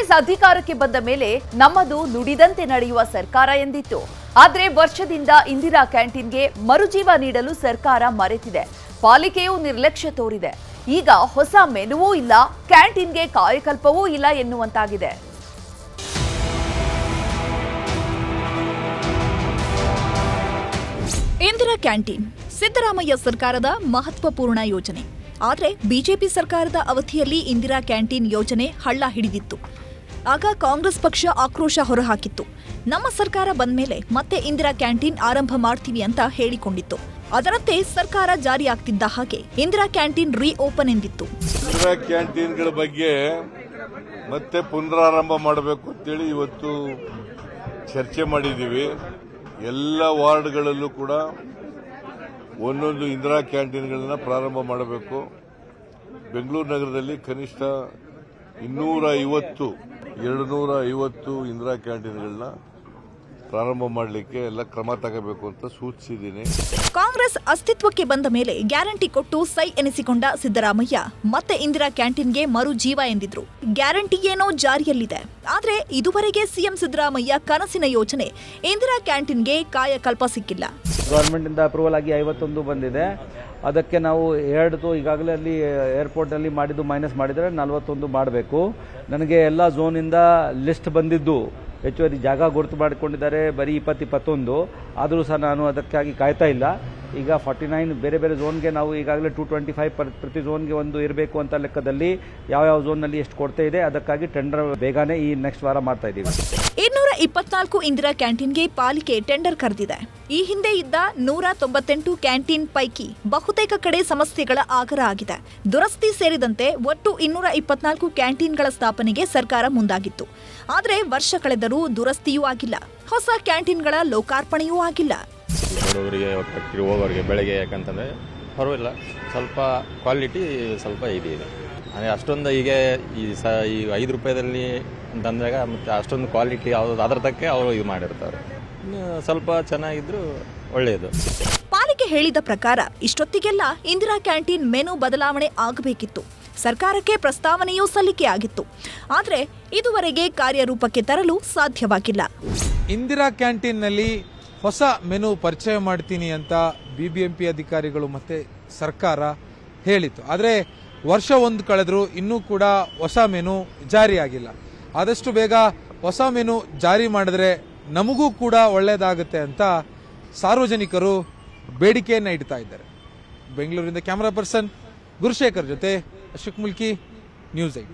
ಕಾಂಗ್ರೆಸ್ ಅಧಿಕಾರಕ್ಕೆ ಬಂದ ಮೇಲೆ ನಮ್ಮದು ನುಡಿದಂತೆ ನಡೆಯುವ ಸರ್ಕಾರ ಎಂದಿತ್ತು. ಆದರೆ ವರ್ಷದಿಂದ ಇಂದಿರಾ ಕ್ಯಾಂಟೀನ್ಗೆ ಮರುಜೀವ ನೀಡಲು ಸರ್ಕಾರ ಮರೆತಿದೆ. ಪಾಲಿಕೆಯೂ ನಿರ್ಲಕ್ಷ್ಯ ತೋರಿದೆ. ಈಗ ಹೊಸ ಮೆನುವೂ ಇಲ್ಲ, ಕ್ಯಾಂಟೀನ್ಗೆ ಕಾಯಕಲ್ಪವೂ ಇಲ್ಲ ಎನ್ನುವಂತಾಗಿದೆ. ಇಂದಿರಾ ಕ್ಯಾಂಟೀನ್, ಸಿದ್ದರಾಮಯ್ಯ ಸರ್ಕಾರದ ಮಹತ್ವಪೂರ್ಣ ಯೋಜನೆ. ಆದರೆ ಬಿಜೆಪಿ ಸರ್ಕಾರದ ಅವಧಿಯಲ್ಲಿ ಇಂದಿರಾ ಕ್ಯಾಂಟೀನ್ ಯೋಜನೆ ಹಳ್ಳ ಹಿಡಿದಿತ್ತು. ಆಗ ಕಾಂಗ್ರೆಸ್ ಪಕ್ಷ ಆಕ್ರೋಶ ಹೊರಹಾಕಿತ್ತು. ನಮ್ಮ ಸರ್ಕಾರ ಬಂದ ಮೇಲೆ ಮತ್ತೆ ಇಂದಿರಾ ಕ್ಯಾಂಟೀನ್ ಆರಂಭ ಮಾಡ್ತೀವಿ ಅಂತ ಹೇಳಿಕೊಂಡಿತ್ತು. ಅದರಂತೆ ಸರ್ಕಾರ ಜಾರಿಯಾಗ್ತಿದ್ದ ಹಾಗೆ ಇಂದಿರಾ ಕ್ಯಾಂಟೀನ್ ರೀ ಓಪನ್ ಎಂದಿತ್ತು. ಇಂದಿರಾ ಕ್ಯಾಂಟೀನ್ಗಳ ಬಗ್ಗೆ ಮತ್ತೆ ಪುನರಾರಂಭ ಮಾಡಬೇಕು ಅಂತೇಳಿ ಇವತ್ತು ಚರ್ಚೆ ಮಾಡಿದ್ದೀವಿ. ಎಲ್ಲ ವಾರ್ಡ್ಗಳಲ್ಲೂ ಕೂಡ ಒಂದೊಂದು ಇಂದಿರಾ ಕ್ಯಾಂಟೀನ್ಗಳನ್ನ ಪ್ರಾರಂಭ ಮಾಡಬೇಕು. ಬೆಂಗಳೂರು ನಗರದಲ್ಲಿ ಕನಿಷ್ಠ ಇನ್ನೂರ ಐವತ್ತು ಎರಡು ನೂರ ಐವತ್ತು ಇಂದಿರಾ ಕ್ಯಾಂಟೀನ್ಗಳನ್ನ ಪ್ರಾರಂಭ ಮಾಡಲಿಕ್ಕೆ ಎಲ್ಲ ಕ್ರಮ ತಗೋಬೇಕು ಅಂತ ಸೂಚಿಸಿದ್ದೀನಿ. ಕಾಂಗ್ರೆಸ್ ಅಸ್ತಿತ್ವಕ್ಕೆ ಬಂದ ಮೇಲೆ ಗ್ಯಾರಂಟಿ ಕೊಟ್ಟು ಸೈ ಎನಿಸಿಕೊಂಡ ಸಿದ್ದರಾಮಯ್ಯ ಮತ್ತೆ ಇಂದಿರಾ ಕ್ಯಾಂಟೀನ್ಗೆ ಮರು ಜೀವ ಎಂದಿದ್ರು. ಗ್ಯಾರಂಟಿ ಏನೋ ಜಾರಿಯಲ್ಲಿದೆ. ಆದ್ರೆ ಇದುವರೆಗೆ ಸಿಎಂ ಸಿದ್ದರಾಮಯ್ಯ ಕನಸಿನ ಯೋಜನೆ ಇಂದಿರಾ ಕ್ಯಾಂಟೀನ್ಗೆ ಕಾಯಕಲ್ಪ ಸಿಕ್ಕಿಲ್ಲ. ಗೌರ್ಮೆಂಟಿಂದ ಅಪ್ರೂವಲ್ ಆಗಿ ಐವತ್ತೊಂದು ಬಂದಿದೆ. ಅದಕ್ಕೆ ನಾವು ಎರಡು ಈಗಾಗಲೇ ಅಲ್ಲಿ ಏರ್ಪೋರ್ಟಲ್ಲಿ ಮಾಡಿದ್ದು ಮೈನಸ್ ಮಾಡಿದರೆ ನಲವತ್ತೊಂದು ಮಾಡಬೇಕು. ನನಗೆ ಎಲ್ಲ ಝೋನಿಂದ ಲಿಸ್ಟ್ ಬಂದಿದ್ದು. ಹೆಚ್ಚುವರಿ ಜಾಗ ಗುರುತು ಮಾಡಿಕೊಂಡಿದ್ದಾರೆ. ಬರೀ ಇಪ್ಪತ್ತು ಇಪ್ಪತ್ತೊಂದು. ಆದರೂ ಸಹ ನಾನು ಅದಕ್ಕಾಗಿ ಕಾಯ್ತಾ ಇಲ್ಲ. ಈಗ ಫಾರ್ಟಿ ನೈನ್ ಬೇರೆ ಬೇರೆ ಝೋನ್ಗೆ ನಾವು ಈಗಾಗಲೇ ಟು ಟ್ವೆಂಟಿ ಫೈವ್ ಪ್ರತಿ ಝೋನ್ಗೆ ಒಂದು ಇರಬೇಕು ಅಂತ ಲೆಕ್ಕದಲ್ಲಿ ಯಾವ ಯಾವ ಝೋನ್ನಲ್ಲಿ ಎಷ್ಟು ಕೊಡ್ತಾ ಇದೆ, ಅದಕ್ಕಾಗಿ ಟೆಂಡರ್ ಬೇಗನೆ ಈ ನೆಕ್ಸ್ಟ್ ವಾರ ಮಾಡ್ತಾ ಇದ್ದೀವಿ. ಇನ್ನೂರ ಇಪ್ಪತ್ನಾಲ್ಕು ಇಂದಿರಾ ಕ್ಯಾಂಟೀನ್ಗೆ ಪಾಲಿಕೆ ಟೆಂಡರ್ ಕರೆದಿದೆ. ಈ ಹಿಂದೆ ಇದ್ದ ನೂರ ತೊಂಬತ್ತೆಂಟು ಕ್ಯಾಂಟೀನ್ ಪೈಕಿ ಬಹುತೇಕ ಕಡೆ ಸಮಸ್ಯೆಗಳ ಆಗರ ಆಗಿದೆ. ದುರಸ್ತಿ ಸೇರಿದಂತೆ ಒಟ್ಟು ಇನ್ನೂರ ಇಪ್ಪತ್ನಾಲ್ಕು ಕ್ಯಾಂಟೀನ್ಗಳ ಸ್ಥಾಪನೆಗೆ ಸರ್ಕಾರ ಮುಂದಾಗಿತ್ತು. ಆದರೆ ವರ್ಷ ಕಳೆದರೂ ದುರಸ್ತಿಯೂ ಆಗಿಲ್ಲ. ಹೊಸ ಕ್ಯಾಂಟೀನ್ಗಳ ಲೋಕಾರ್ಪಣೆಯೂ ಆಗಿಲ್ಲ. ಬಡವರಿಗೆ ಫ್ಯಾಕ್ಟ್ರಿ ಹೋಗೋರಿಗೆ ಬೆಳಗ್ಗೆ ಯಾಕಂತಂದರೆ ಪರವಾಗಿಲ್ಲ. ಸ್ವಲ್ಪ ಕ್ವಾಲಿಟಿ ಸ್ವಲ್ಪ ಇದೆ ಇದೆ. ಅಂದರೆ ಅಷ್ಟೊಂದು ಈಗ ಈ ಸ ಈ ಐದು ರೂಪಾಯಿದಲ್ಲಿ ಅಂತಂದಾಗ ಮತ್ತು ಅಷ್ಟೊಂದು ಕ್ವಾಲಿಟಿ ಯಾವುದು ಅದರ ತಕ್ಕೆ ಅವರು ಇದು ಮಾಡಿರ್ತಾರೆ. ಇನ್ನು ಸ್ವಲ್ಪ ಚೆನ್ನಾಗಿದ್ರು ಒಳ್ಳೆಯದು ಪಾಲಿಕೆ ಹೇಳಿದ ಪ್ರಕಾರ ಇಷ್ಟೊತ್ತಿಗೆಲ್ಲ ಇಂದಿರಾ ಕ್ಯಾಂಟೀನ್ ಮೆನು ಬದಲಾವಣೆ ಆಗಬೇಕಿತ್ತು. ಸರ್ಕಾರಕ್ಕೆ ಪ್ರಸ್ತಾವನೆಯೂ ಸಲ್ಲಿಕೆಯಾಗಿತ್ತು. ಆದರೆ ಇದುವರೆಗೆ ಕಾರ್ಯರೂಪಕ್ಕೆ ತರಲು ಸಾಧ್ಯವಾಗಿಲ್ಲ. ಇಂದಿರಾ ಕ್ಯಾಂಟೀನ್ನಲ್ಲಿ ಹೊಸ ಮೆನು ಪರಿಚಯ ಮಾಡ್ತೀನಿ ಅಂತ ಬಿಬಿಎಂಪಿ ಅಧಿಕಾರಿಗಳು ಮತ್ತೆ ಸರ್ಕಾರ ಹೇಳಿತ್ತು. ಆದರೆ ವರ್ಷ ಒಂದು ಕಳೆದರೂ ಇನ್ನೂ ಕೂಡ ಹೊಸ ಮೆನು ಜಾರಿಯಾಗಿಲ್ಲ ಆದಷ್ಟು ಬೇಗ ಹೊಸ ಮೆನು ಜಾರಿ ಮಾಡಿದ್ರೆ ನಮಗೂ ಕೂಡ ಒಳ್ಳೆಯದಾಗುತ್ತೆ ಅಂತ ಸಾರ್ವಜನಿಕರು ಬೇಡಿಕೆಯನ್ನು ಇಡ್ತಾ ಇದ್ದಾರೆ. ಬೆಂಗಳೂರಿಂದ ಕ್ಯಾಮರಾ ಪರ್ಸನ್ ಗುರುಶೇಖರ್ ಜೊತೆ ಅಶೋಕ್ ಮುಲ್ಕಿ, ನ್ಯೂಸ್ ಐಟ್